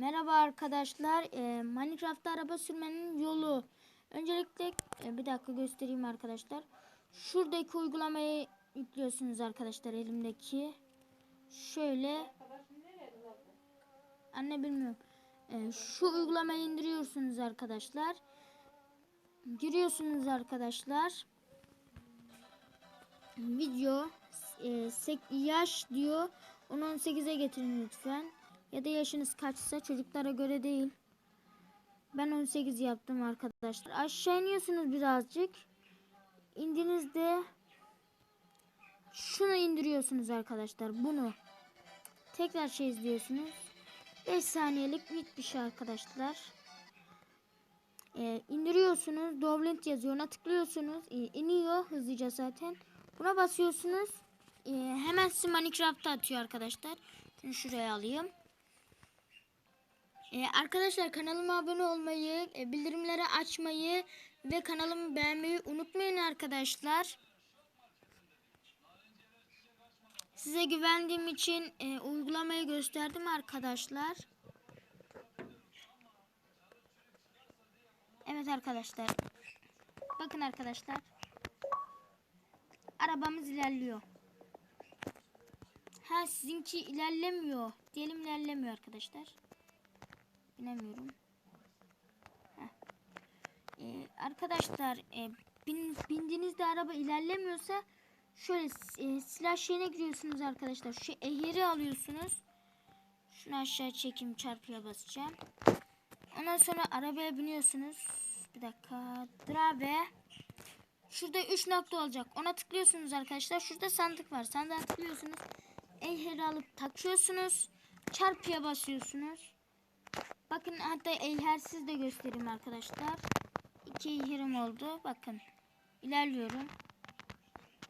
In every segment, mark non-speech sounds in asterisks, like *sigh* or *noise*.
Merhaba arkadaşlar. Ee, Minecraft'ta araba sürmenin yolu. Öncelikle e, bir dakika göstereyim arkadaşlar. Şuradaki uygulamayı yüklüyorsunuz arkadaşlar elimdeki. Şöyle. Anne bilmiyorum. Ee, şu uygulamayı indiriyorsunuz arkadaşlar. Giriyorsunuz arkadaşlar. Video e, yaş diyor. Onu 18'e getirin lütfen. Ya da yaşınız kaçsa çocuklara göre değil. Ben 18 yaptım arkadaşlar. Aşağı iniyorsunuz birazcık. İndiğinizde şunu indiriyorsunuz arkadaşlar. Bunu. Tekrar şey izliyorsunuz. 5 saniyelik bir şey arkadaşlar. Ee, indiriyorsunuz. Download yazıyor. Ona tıklıyorsunuz. Ee, iniyor hızlıca zaten. Buna basıyorsunuz. Ee, hemen sizi Minecraft'a atıyor arkadaşlar. Şimdi şuraya alayım. Ee, arkadaşlar kanalıma abone olmayı, e, bildirimleri açmayı ve kanalımı beğenmeyi unutmayın arkadaşlar. Size güvendiğim için e, uygulamayı gösterdim arkadaşlar. Evet arkadaşlar. Bakın arkadaşlar. Arabamız ilerliyor. Ha sizinki ilerlemiyor. Diyelim ilerlemiyor arkadaşlar. Binemiyorum. Ee, arkadaşlar e, bin, bindiğinizde araba ilerlemiyorsa şöyle e, silah şeyine giriyorsunuz arkadaşlar. Şu eğri alıyorsunuz. Şunu aşağı çekeyim çarpıya basacağım. Ondan sonra arabaya biniyorsunuz. Bir dakika. Drive. Şurada 3 nokta olacak. Ona tıklıyorsunuz arkadaşlar. Şurada sandık var. Sandığa tıklıyorsunuz. Eğri alıp takıyorsunuz. Çarpıya basıyorsunuz. Bakın hatta eğersiz de göstereyim arkadaşlar. İki eğerim oldu. Bakın. İlerliyorum.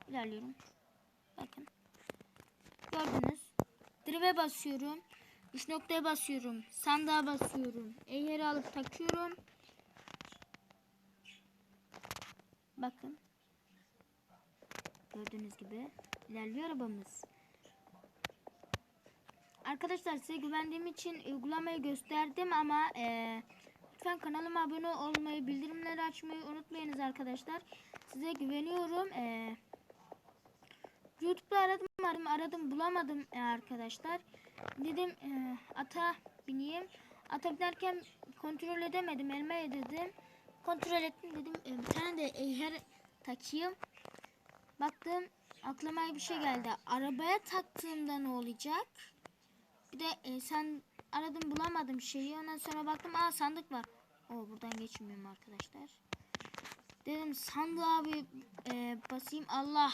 İlerliyorum. Bakın. Gördünüz. Drive basıyorum. Üç noktaya basıyorum. Sandığa basıyorum. Eğeri alıp takıyorum. Bakın. Gördüğünüz gibi ilerliyor arabamız. Arkadaşlar size güvendiğim için uygulamayı gösterdim ama eee, lütfen kanalıma abone olmayı, bildirimleri açmayı unutmayınız arkadaşlar. Size güveniyorum. Eee YouTube'da aradım aradım aradım bulamadım e, arkadaşlar. Dedim e, ata bineyim. Ata binerken kontrol edemedim. Elmaya dedim. Kontrol ettim dedim. e, bir tane de eğer takayım. Baktım aklıma bir şey geldi. Arabaya taktığımda ne olacak? Bir de e, sen aradım bulamadım şeyi. Ondan sonra baktım aa sandık var. O buradan geçmiyorum arkadaşlar. Dedim sandığa bir e, basayım. Allah.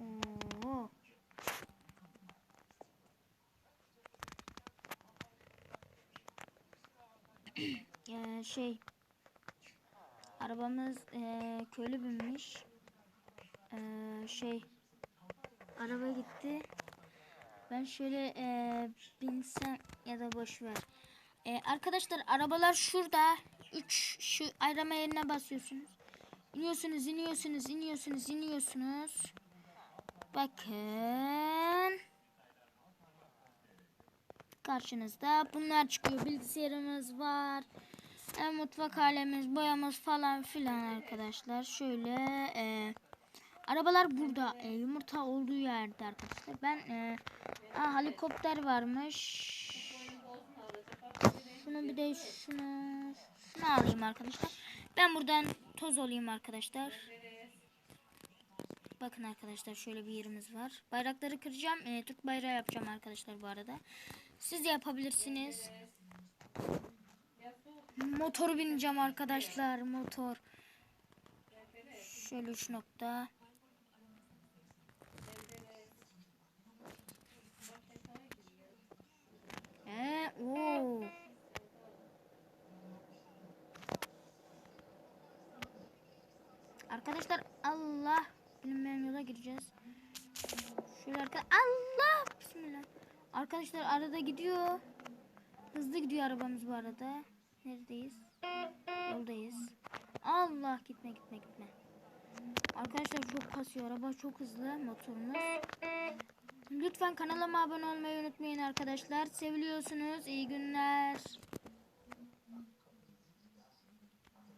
Oo. Ee, *clears throat* şey arabamız ee, köylü binmiş. Ee, şey araba gitti. Ben şöyle ee, binsem ya da boş ver. Ee, arkadaşlar arabalar şurada. 3 şu ayrama yerine basıyorsunuz. İniyorsunuz, iniyorsunuz, iniyorsunuz, iniyorsunuz. Bakın. Karşınızda bunlar çıkıyor. Bilgisayarımız var. E, mutfak halemiz, boyamız falan filan arkadaşlar. Şöyle e, arabalar burada. E, yumurta olduğu yerde arkadaşlar. Ben e, aa, helikopter varmış. Şunu bir de şunu şunu alayım arkadaşlar. Ben buradan toz olayım arkadaşlar. Bakın arkadaşlar şöyle bir yerimiz var. Bayrakları kıracağım. E, Türk bayrağı yapacağım arkadaşlar bu arada. Siz de yapabilirsiniz. Motoru bineceğim arkadaşlar. Motor. Şöyle üç nokta. Ee, oo. Arkadaşlar Allah bilinmeyen yola gireceğiz. Şöyle arka Allah bismillah. Arkadaşlar arada gidiyor. Hızlı gidiyor arabamız bu arada. Neredeyiz? Yoldayız. Allah gitme gitme gitme. Arkadaşlar çok kasıyor araba çok hızlı motorumuz. Lütfen kanalıma abone olmayı unutmayın arkadaşlar. Seviliyorsunuz. İyi günler.